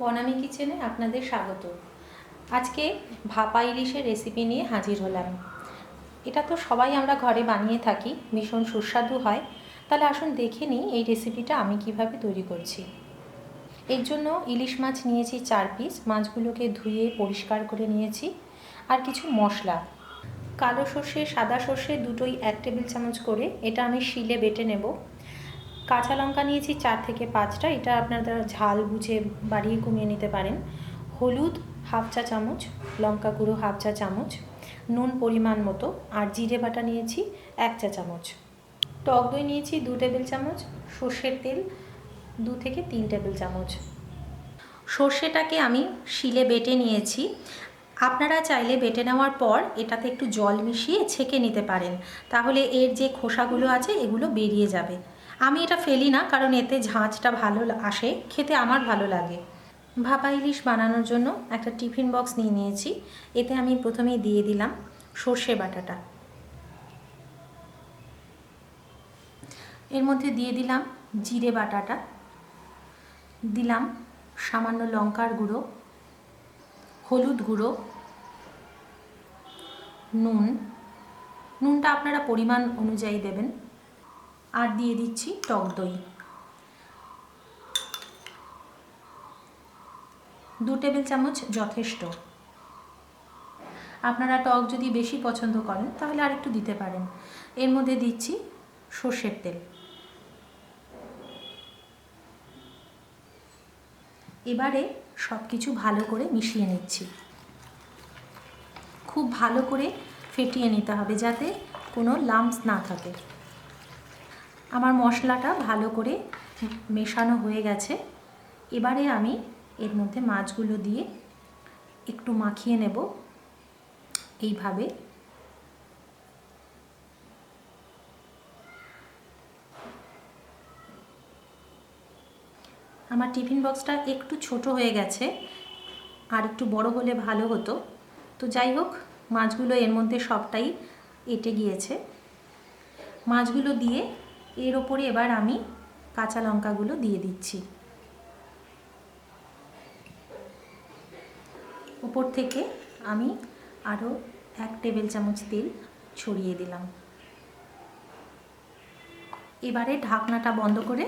বনামি কিচেনে আপনাদের স্বাগত। আজকে ভাপা ইলিশের রেসিপি নিয়ে হাজির হলাম। এটা তো সবাই আমরা ঘরে বানিয়ে থাকি, ভীষণ সুস্বাদু হয়। তাহলে আসুন দেখে নিই এই রেসিপিটা আমি কীভাবে তৈরি করছি। এর জন্য ইলিশ মাছ নিয়েছি চার পিস মাছগুলোকে ধুয়ে পরিষ্কার করে নিয়েছি। আর কিছু মশলা। কালো সর্ষে, সাদা সর্ষে দুটোই এক টেবিল চামচ করে, এটা আমি শিলে বেটে নেব। কাঁচা লঙ্কা নিয়েছি চার থেকে পাঁচটা। এটা আপনারা ঝাল বুঝে বাড়িয়ে কমিয়ে নিতে পারেন। হলুদ হাফ চা চামচ, লঙ্কা গুঁড়ো হাফ চা চামচ, নুন পরিমাণ মতো, আর জিরে বাটা নিয়েছি এক চা চামচ। টক দই নিয়েছি দু টেবিল চামচ, সর্ষের তেল দু থেকে তিন টেবিল চামচ। সর্ষেটাকে আমি শিলে বেটে নিয়েছি। আপনারা চাইলে বেটে নেওয়ার পর এটাতে একটু জল মিশিয়ে ছেঁকে নিতে পারেন। তাহলে এর যে খোসাগুলো আছে এগুলো বেরিয়ে যাবে। আমি এটা ফেলি না, কারণ এতে ঝাঁঝটা ভালো আসে, খেতে আমার ভালো লাগে। ভাপা ইলিশ বানানোর জন্য একটা টিফিন বক্স নিয়ে নিয়েছি, এতে আমি প্রথমেই দিয়ে দিলাম সর্ষে বাটাটা। এর মধ্যে দিয়ে দিলাম জিরে বাটাটা, দিলাম সামান্য লঙ্কার গুঁড়ো, হলুদ গুঁড়ো, নুন। নুনটা আপনারা পরিমাণ অনুযায়ী দেবেন। আর দিয়ে দিচ্ছি টক দই। দু টেবিল চামচ যথেষ্ট। আপনারা টক যদি বেশি পছন্দ করেন, তাহলে আর একটু দিতে পারেন। এর মধ্যে দিচ্ছি সর্ষের তেল। এবারে সব কিছু ভালো করে মিশিয়ে নিচ্ছি। খুব ভালো করে ফেটিয়ে নিতে হবে যাতে কোনো লাম্পস না থাকে। আমার মশলাটা ভালো করে মেশানো হয়ে গেছে। এবারে আমি এর মধ্যে মাছগুলো দিয়ে একটু মাখিয়ে নেব। এইভাবে। আমার টিফিন বক্সটা একটু ছোট হয়ে গেছে, আর একটু বড় হলে ভালো হতো। তো যাই হোক, মাছগুলো এর মধ্যে সবটাই এঁটে গিয়েছে। মাছগুলো দিয়ে এর ওপরে এবার আমি কাঁচা লঙ্কাগুলো দিয়ে দিচ্ছি। উপর থেকে আমি আরও এক টেবিল চামচ তেল ছড়িয়ে দিলাম। এবারে ঢাকনাটা বন্ধ করে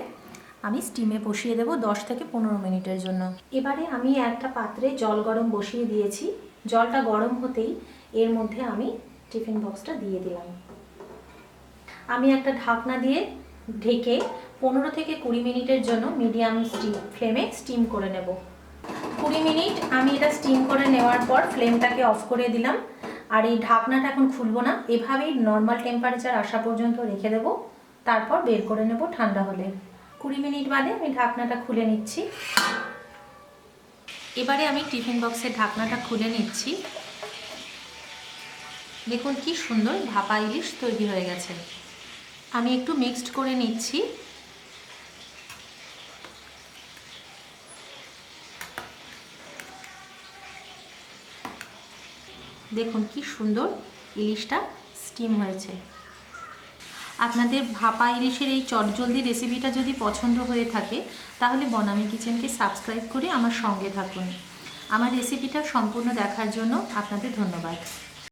আমি স্টিমে বসিয়ে দেবো দশ থেকে পনেরো মিনিটের জন্য। এবারে আমি একটা পাত্রে জল গরম বসিয়ে দিয়েছি। জলটা গরম হতেই এর মধ্যে আমি টিফিন বক্সটা দিয়ে দিলাম। আমি একটা ঢাকনা দিয়ে ঢেকে পনেরো থেকে কুড়ি মিনিটের জন্য মিডিয়াম স্টিম ফ্লেমে স্টিম করে নেব। কুড়ি মিনিট আমি এটা স্টিম করে নেওয়ার পর ফ্লেমটাকে অফ করে দিলাম। আর এই ঢাকনাটা এখন খুলবো না, এভাবেই নর্মাল টেম্পারেচার আসা পর্যন্ত রেখে দেব। তারপর বের করে নেব ঠান্ডা হলে। কুড়ি মিনিট বাদে আমি ঢাকনাটা খুলে নিচ্ছি। এবারে আমি টিফিন বক্সের ঢাকনাটা খুলে নিচ্ছি। দেখুন কি সুন্দর ভাপা ইলিশ তৈরি হয়ে গেছে। আমি একটু মিক্সড করে নিচ্ছি। দেখুন কি সুন্দর ইলিশটা স্টিম হয়েছে। আপনাদের ভাপা ইলিশের এই চটজলদি রেসিপিটা যদি পছন্দ হয়ে থাকে, তাহলে বনামি কিচেনকে সাবস্ক্রাইব করে আমার সঙ্গে থাকুন। আমার রেসিপিটা সম্পূর্ণ দেখার জন্য আপনাদের ধন্যবাদ।